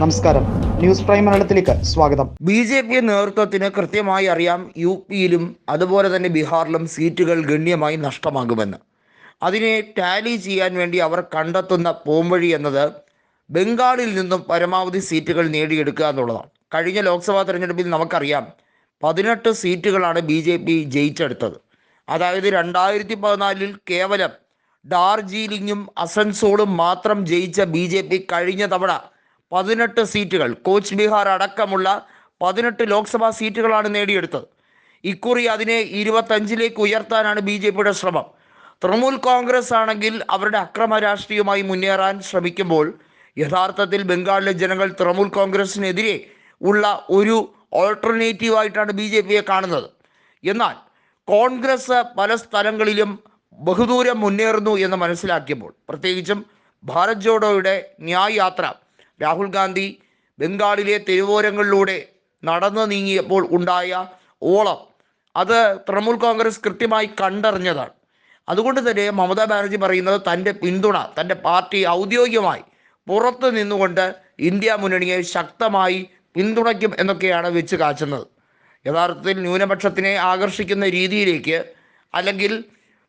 നമസ്കാരം. News prime മലയാളത്തിലേക്ക് സ്വാഗതം. ബി ജെ പി നേതൃത്വത്തിന് കൃത്യമായി അറിയാം യു പിയിലും അതുപോലെ തന്നെ ബീഹാറിലും സീറ്റുകൾ ഗണ്യമായി നഷ്ടമാകുമെന്ന്. അതിനെ ടാലി ചെയ്യാൻ വേണ്ടി അവർ കണ്ടെത്തുന്ന പോംവഴി എന്നത് ബംഗാളിൽ നിന്നും പരമാവധി സീറ്റുകൾ നേടിയെടുക്കുക എന്നുള്ളതാണ്. കഴിഞ്ഞ ലോക്സഭാ തെരഞ്ഞെടുപ്പിൽ നമുക്കറിയാം പതിനെട്ട് സീറ്റുകളാണ് ബി ജെ പി ജയിച്ചെടുത്തത്. അതായത് രണ്ടായിരത്തി പതിനാലിൽ കേവലം ഡാർജീലിംഗും അസൻസോളും മാത്രം ജയിച്ച ബി ജെ പി കഴിഞ്ഞ തവണ പതിനെട്ട് സീറ്റുകൾ. കോച്ച് ബീഹാർ അടക്കമുള്ള പതിനെട്ട് ലോക്സഭാ സീറ്റുകളാണ് നേടിയെടുത്തത്. ഇക്കുറി അതിനെ ഇരുപത്തഞ്ചിലേക്ക് ഉയർത്താനാണ് ബി ജെ പിയുടെ ശ്രമം. തൃണമൂൽ കോൺഗ്രസ് ആണെങ്കിൽ അവരുടെ അക്രമ രാഷ്ട്രീയമായി മുന്നേറാൻ ശ്രമിക്കുമ്പോൾ യഥാർത്ഥത്തിൽ ബംഗാളിലെ ജനങ്ങൾ തൃണമൂൽ കോൺഗ്രസിനെതിരെ ഉള്ള ഒരു ഓൾട്ടർനേറ്റീവായിട്ടാണ് ബി ജെ പിയെ കാണുന്നത്. എന്നാൽ കോൺഗ്രസ് പല സ്ഥലങ്ങളിലും ബഹുദൂരം മുന്നേറുന്നു എന്ന് മനസ്സിലാക്കിയപ്പോൾ പ്രത്യേകിച്ചും ഭാരത് ജോഡോയുടെ ന്യായ് യാത്ര രാഹുൽ ഗാന്ധി ബംഗാളിലെ തെരുവോരങ്ങളിലൂടെ നടന്നു നീങ്ങിയപ്പോൾ ഉണ്ടായ ഓളം. അത് തൃണമൂൽ കോൺഗ്രസ് കൃത്യമായി കണ്ടറിഞ്ഞതാണ്. അതുകൊണ്ട് തന്നെ മമതാ ബാനർജി പറയുന്നത് തന്റെ പിന്തുണ തന്റെ പാർട്ടി ഔദ്യോഗികമായി പുറത്ത് നിന്നുകൊണ്ട് ഇന്ത്യ മുന്നണിയെ ശക്തമായി പിന്തുണയ്ക്കും എന്നൊക്കെയാണ് വെച്ച് കാച്ചുന്നത്. യഥാർത്ഥത്തിൽ ന്യൂനപക്ഷത്തിനെ ആകർഷിക്കുന്ന രീതിയിലേക്ക് അല്ലെങ്കിൽ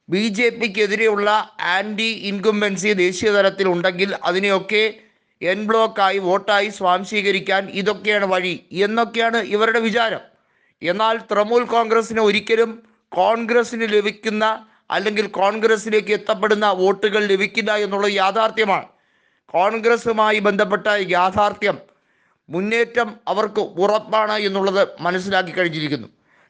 ബി ജെ പിക്കെതിരെയുള്ള ആന്റി ഇൻകുംബൻസി ദേശീയ തലത്തിൽ ഉണ്ടെങ്കിൽ അതിനെയൊക്കെ എൻ ബ്ലോക്കായി വോട്ടായി സ്വാംശീകരിക്കാൻ ഇതൊക്കെയാണ് വഴി എന്നൊക്കെയാണ് ഇവരുടെ വിചാരം. എന്നാൽ തൃണമൂൽ കോൺഗ്രസിന് ഒരിക്കലും കോൺഗ്രസിന് ലഭിക്കുന്ന അല്ലെങ്കിൽ കോൺഗ്രസ്സിലേക്ക് എത്തപ്പെടുന്ന വോട്ടുകൾ ലഭിക്കില്ല എന്നുള്ളത് യാഥാർത്ഥ്യമാണ്. കോൺഗ്രസുമായി ബന്ധപ്പെട്ട യാഥാർത്ഥ്യം മുന്നേറ്റം അവർക്ക് ഉറപ്പാണ് എന്നുള്ളത് മനസ്സിലാക്കി കഴിഞ്ഞിരിക്കുന്നു.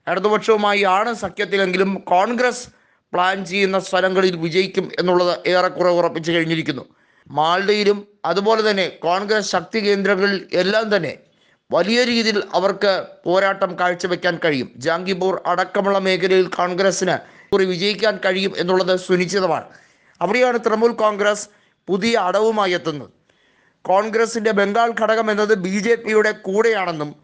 ഇടതുപക്ഷവുമായി ആണ് സഖ്യത്തിലെങ്കിലും കോൺഗ്രസ് പ്ലാൻ ചെയ്യുന്ന സ്ഥലങ്ങളിൽ വിജയിക്കും എന്നുള്ളത് ഏറെക്കുറെ ഉറപ്പിച്ചു കഴിഞ്ഞിരിക്കുന്നു. മാൾഡയിലും അതുപോലെ തന്നെ കോൺഗ്രസ് ശക്തി കേന്ദ്രങ്ങളിൽ എല്ലാം തന്നെ വലിയ രീതിയിൽ അവർക്ക് പോരാട്ടം കാഴ്ചവെക്കാൻ കഴിയും. ജാംഗിപൂർ അടക്കമുള്ള മേഖലയിൽ കോൺഗ്രസ്സിന് കുറി വിജയിക്കാൻ കഴിയും എന്നുള്ളത് സുനിശ്ചിതമാണ്. അവിടെയാണ് തൃണമൂൽ കോൺഗ്രസ് പുതിയ അടവുമായി എത്തുന്നത്. കോൺഗ്രസിന്റെ ബംഗാൾ ഘടകം എന്നത് ബി ജെ പിയുടെ കൂടെയാണെന്നും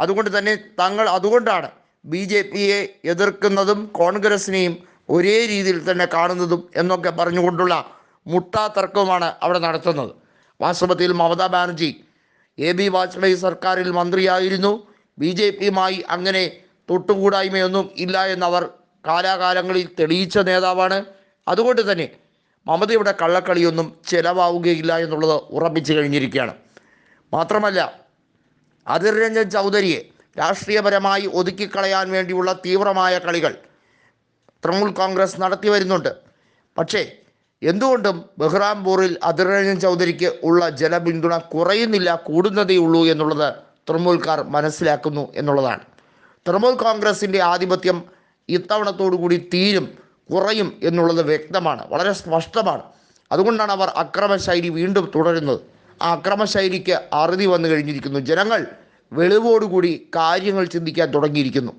അതുകൊണ്ട് തന്നെ തങ്ങൾ അതുകൊണ്ടാണ് ബി ജെ പിയെ എതിർക്കുന്നതും കോൺഗ്രസിനെയും ഒരേ രീതിയിൽ തന്നെ കാണുന്നതും എന്നൊക്കെ പറഞ്ഞുകൊണ്ടുള്ള മുട്ടാ തർക്കവുമാണ് അവിടെ നടത്തുന്നത്. വാസ്തവത്തിൽ മമതാ ബാനർജി എ ബി വാജ്പേയി സർക്കാരിൽ മന്ത്രിയായിരുന്നു. ബി ജെ പിയുമായി അങ്ങനെ തൊട്ടുകൂടായ്മയൊന്നും ഇല്ല എന്നവർ കാലാകാലങ്ങളിൽ തെളിയിച്ച നേതാവാണ്. അതുകൊണ്ട് തന്നെ മമതയുടെ കള്ളക്കളിയൊന്നും ചെലവാവുകയില്ല എന്നുള്ളത് ഉറപ്പിച്ചു കഴിഞ്ഞിരിക്കുകയാണ്. മാത്രമല്ല അതിർ രഞ്ജൻ ചൗധരിയെ രാഷ്ട്രീയപരമായി ഒതുക്കിക്കളയാൻ വേണ്ടിയുള്ള തീവ്രമായ കളികൾ തൃണമൂൽ കോൺഗ്രസ് നടത്തി വരുന്നുണ്ട്. പക്ഷേ എന്തുകൊണ്ടും ബഹ്റാംപൂറിൽ അതിർ രഞ്ജൻ ചൗധരിക്ക് ഉള്ള ജനപിന്തുണ കുറയുന്നില്ല കൂടുന്നതേ ഉള്ളൂ എന്നുള്ളത് തൃണമൂൽക്കാർ മനസ്സിലാക്കുന്നു എന്നുള്ളതാണ്. തൃണമൂൽ കോൺഗ്രസിന്റെ ആധിപത്യം ഇത്തവണത്തോടുകൂടി തീരും കുറയും എന്നുള്ളത് വ്യക്തമാണ് വളരെ സ്പഷ്ടമാണ്. അതുകൊണ്ടാണ് അവർ അക്രമശൈലി വീണ്ടും തുടരുന്നത്. ആ അക്രമശൈലിക്ക് അറുതി വന്നു കഴിഞ്ഞിരിക്കുന്നു. ജനങ്ങൾ വെളിവോടുകൂടി കാര്യങ്ങൾ ചിന്തിക്കാൻ തുടങ്ങിയിരിക്കുന്നു.